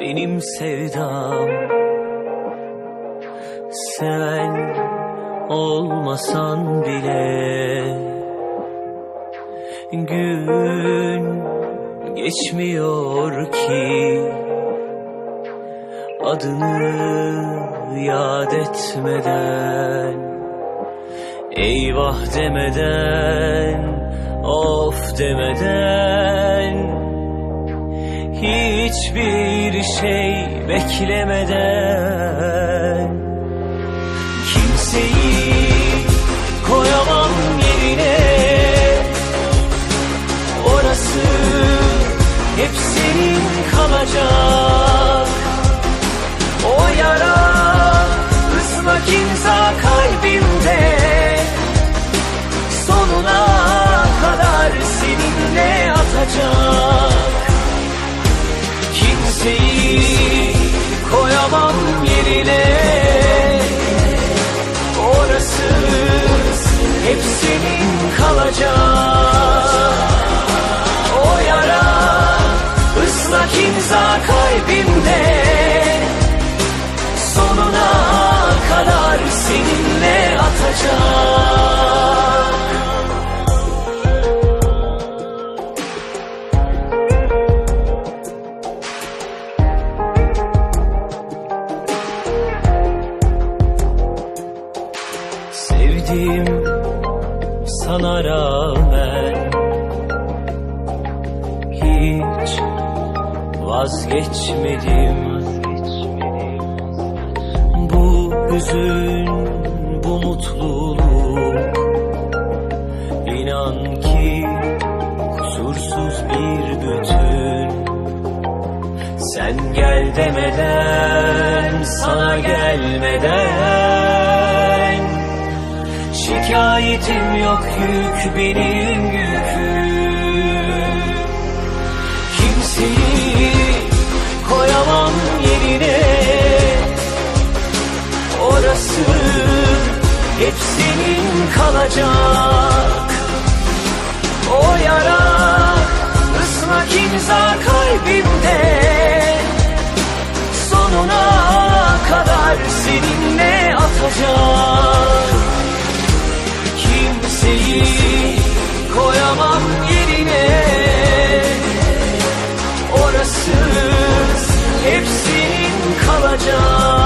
benim sevdam Sen olmasan bile Gün geçmiyor ki. Adını yad etmeden Eyvah demeden Of demeden Hiçbir şey beklemeden. Kimseyi koyamam yerine. Orası hep senin kalacak. O yara ıslak imza kalbimde Sonuna kadar seninle atacak Sevdim sana rağmen Hiç vazgeçmedim. Bu hüzün, bu mutluluk İnan ki kusursuz bir bütün. Sen gel demeden, sana gelmeden Şikayetim yok yük benim yüküm. Kimseyi koyamam yerine. Orası hep senin kalacak. O yara ıslak imza kalbimde. Sonuna kadar seninle koyamam yerine. Orası hep senin kalacak